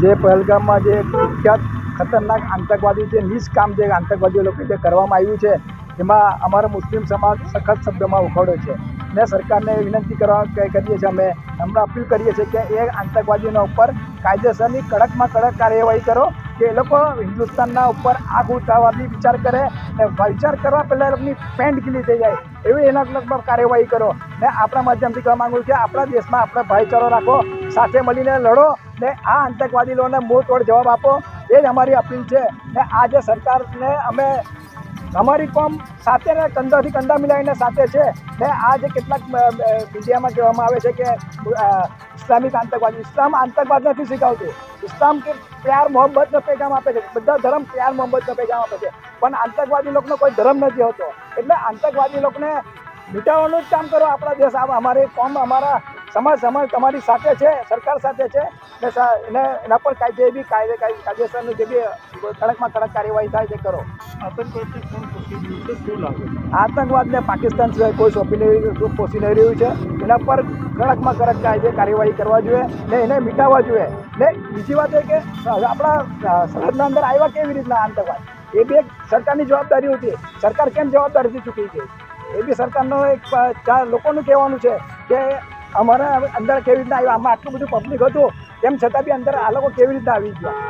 જે પહેલગામમાં જે વિખ્યાત ખતરનાક આતંકવાદી જે નિષ્કામ જે આતંકવાદીઓ લોકો જે કરવામાં આવ્યું છે, એમાં અમારો મુસ્લિમ સમાજ સખત શબ્દોમાં ઉખાડ્યો છે. ને સરકારને વિનંતી કરવા કરીએ છીએ અમે, હમણાં અપીલ કરીએ છીએ કે એ આતંકવાદીઓના ઉપર કાયદેસરની કડકમાં કડક કાર્યવાહી કરો, કે એ લોકો હિન્દુસ્તાનના ઉપર આગ ઉઠાવવાની વિચાર કરે, ને વિચાર કરવા પહેલાં એ લોકોની પેન્ટ ગીલી થઈ જાય, એવી એના લગભગ કાર્યવાહી કરો. ને આપણા માધ્યમથી કહેવા માગું છું કે આપણા દેશમાં આપણે ભાઈચારો રાખો, સાથે મળીને લડો ને આ આતંકવાદીઓને મોં તોડ જવાબ આપો. એ જ અમારી અપીલ છે. ને આ જે સરકારને અમે અમારી કોમ સાથે ને કંધાથી કંધા મિલાવીને સાથે છે. ને આ જે કેટલાક મીડિયામાં કહેવામાં આવે છે કે ઇસ્લામિક આતંકવાદ, ઇસ્લામ આતંકવાદ નથી શીખવતું. ઇસ્લામ કે પ્યાર મોહબ્બતનો પેગામ આપે છે. બધા ધર્મ પ્યાર મોહબ્બતનો પેગામ આપે છે. પણ આતંકવાદી લોકોનો કોઈ ધર્મ નથી હોતો. એટલે આતંકવાદી લોકોને મિટાવવાનું જ કામ કરો આપણા દેશ. અમારી કોમ, અમારા સમાજ સમાજ તમારી સાથે છે સરકાર સાથે છે. ને એને એના પર કાંઈ જે બી કાયદે કાયદે- કાયદેસરનું જે બી કડકમાં કડક કાર્યવાહી થાય તે કરો. આતંકવાદને છે? છે? પાકિસ્તાન સિવાય કોઈ સોંપી નહીં પોષી નહીં રહ્યું છે? એના પર કડકમાં કડક કાયદે કાર્યવાહી કરવા જોઈએ ને એને મિટાવવા જોઈએ. ને બીજી વાત એ કે આપણા સરહદના અંદર આવ્યા કેવી રીતના આતંકવાદ? એ બી એક સરકારની જવાબદારી હતી. સરકાર કેમ જવાબદારીથી ચૂકી ગઈ? એ બી સરકારનો એક ચાર લોકોનું કહેવાનું છે કે અમારે અંદર કેવી રીતના આવ્યું? આમાં આટલું બધું પબ્લિક હતું. તેમ છતાં બી અંદર આ લોકો કેવી રીતના આવી ગયા?